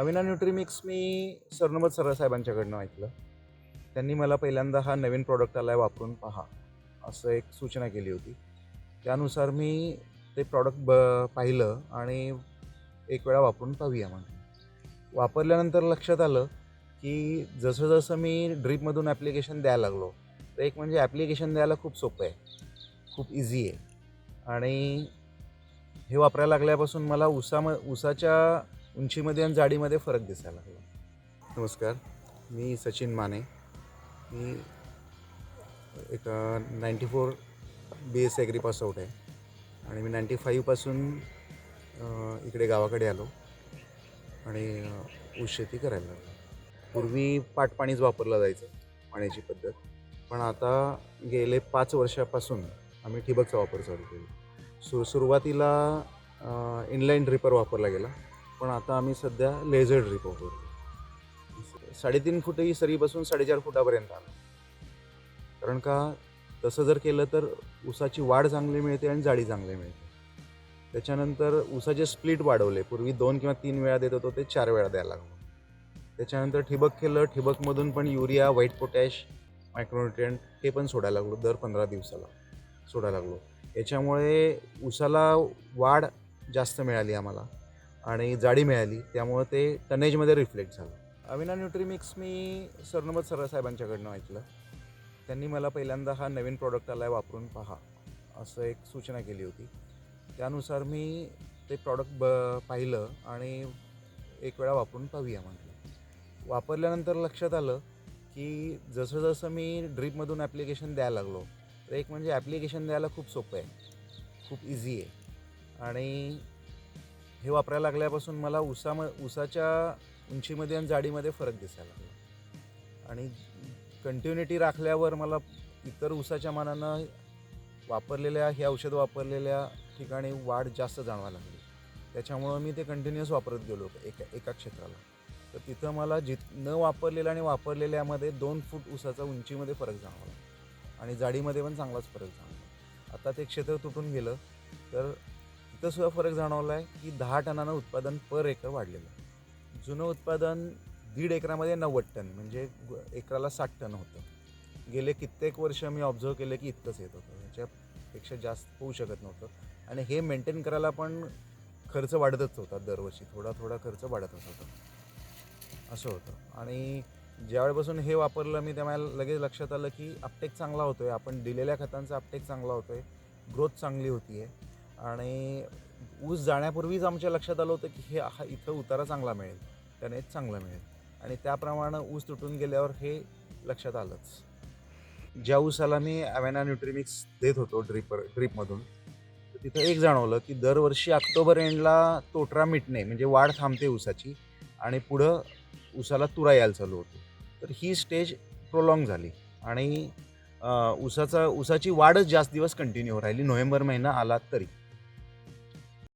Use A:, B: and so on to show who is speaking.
A: अविना न्यूट्रीमिक्स मी सरनमत सरळ साहेबांच्याकडनं ऐकलं. त्यांनी मला पहिल्यांदा हा नवीन प्रॉडक्ट आला आहे वापरून पहा असं एक सूचना केली होती. त्यानुसार मी ते प्रॉडक्ट ब पाहिलं आणि एक वेळा वापरून पाहूया म्हटलं. वापरल्यानंतर लक्षात आलं की जसं जसं मी ड्रीपमधून ॲप्लिकेशन द्यायला लागलो तर एक म्हणजे ॲप्लिकेशन द्यायला खूप सोपं आहे खूप इझी आहे. आणि हे वापरायला लागल्यापासून मला उसाम उसाच्या उंचीमध्ये आणि जाडीमध्ये फरक दिसायला लागला. नमस्कार मी सचिन माने. मी एक ninety four B S agri pass out आहे. आणि मी नाईंटी फाईव्हपासून इकडे गावाकडे आलो. आणि ऊस शेती करायला लागलो. पूर्वी पाटपाणीच वापरलं जायचं पाण्याची पद्धत. पण आता गेले पाच वर्षापासून आम्ही ठिबकचा वापर चालू केला. सु सुरुवातीला इनलाईन ड्रिपर वापरला गेला. पण आता आम्ही सध्या लेझर ड्रिप वापरतो साडेतीन फुट ही सरीपासून साडेचार फुटापर्यंत आलो. कारण का तसं जर केलं तर ऊसाची वाढ चांगली मिळते आणि जाडी चांगली मिळते. त्याच्यानंतर ऊसाचे स्प्लिट वाढवले. पूर्वी दोन किंवा तीन वेळा देत होतो ते चार वेळा द्यायला लागलो. त्याच्यानंतर ठिबक केलं ठिबकमधून पण युरिया व्हाईट पोटॅश मायक्रोन्युट्रियंट हे पण सोडायला लागलो दर पंधरा दिवसाला सोडायला लागलो. याच्यामुळे ऊसाला वाढ जास्त मिळाली आम्हाला. आणि जाडी मिळाली त्यामुळं ते टनेजमध्ये रिफ्लेक्ट झालं. अविना न्यूट्रीमिक्स मी सरनोबत सरसाहेबांच्याकडनं ऐकलं. त्यांनी मला पहिल्यांदा हा नवीन प्रॉडक्ट आला आहे वापरून पहा असं एक सूचना केली होती. त्यानुसार मी ते प्रॉडक्ट ब पाहिलं आणि एक वेळा वापरून पाहूया म्हटलं. वापरल्यानंतर लक्षात आलं की जसं जसं मी ड्रीपमधून ॲप्लिकेशन द्यायला लागलो तर एक म्हणजे ॲप्लिकेशन द्यायला खूप सोपं आहे खूप इझी आहे. आणि हे वापरायला लागल्यापासून मला उसाम उसाच्या उंचीमध्ये आणि जाडीमध्ये फरक दिसायला लागला. आणि कंटिन्युटी राखल्यावर मला इतर उसाच्या मानानं वापरलेल्या हे औषध वापरलेल्या ठिकाणी वाढ जास्त जाणवायला लागली. त्याच्यामुळं मी ते कंटिन्युअस वापरत गेलो एका एका क्षेत्राला. तर तिथं मला जित न वापरलेल्या आणि वापरलेल्यामध्ये दोन फूट उसाचा उंचीमध्ये फरक जाणवला. आणि जाडीमध्ये पण चांगलाच फरक जाणवला. आता ते क्षेत्र तुटून गेलं तर इथंसुद्धा फरक जाणवला आहे की दहा टनानं उत्पादन पर एकर वाढलेलं आहे. जुनं उत्पादन दीड एकरामध्ये नव्वद टन म्हणजे एकराला साठ टन होतं. गेले कित्येक वर्ष मी ऑब्झर्व केलं की इतकंच येत होतं. त्याच्यापेक्षा जास्त होऊ शकत नव्हतं. आणि हे मेंटेन करायला पण खर्च वाढतच होता दरवर्षी. थोडा थोडा खर्च वाढतच होता असं होतं. आणि ज्यावेळेपासून हे वापरलं मी तेव्हा लगेच लक्षात आलं की अपटेक चांगला होतो आहे आपण दिलेल्या खतांचा अपटेक चांगला होतो आहे ग्रोथ चांगली होती आहे आणि ऊस जाण्यापूर्वीच आमच्या लक्षात आलं होतं की हे हा इथं उतारा चांगला मिळेल त्याने चांगलं मिळेल. आणि त्याप्रमाणे ऊस तुटून गेल्यावर हे लक्षात आलंच. ज्या ऊसाला मी अवेना न्यूट्रिमिक्स देत होतो ड्रिपर ड्रिपमधून तिथं एक जाणवलं की दरवर्षी ऑक्टोबर एंडला तोटरा मिटणे म्हणजे वाढ थांबते ऊसाची आणि पुढं ऊसाला तुरा यायला चालू होतो. तर ही स्टेज प्रोलॉंग झाली आणि ऊसाचा ऊसाची वाढच जास्त दिवस कंटिन्यू राहिली. नोव्हेंबर महिना आला तरी.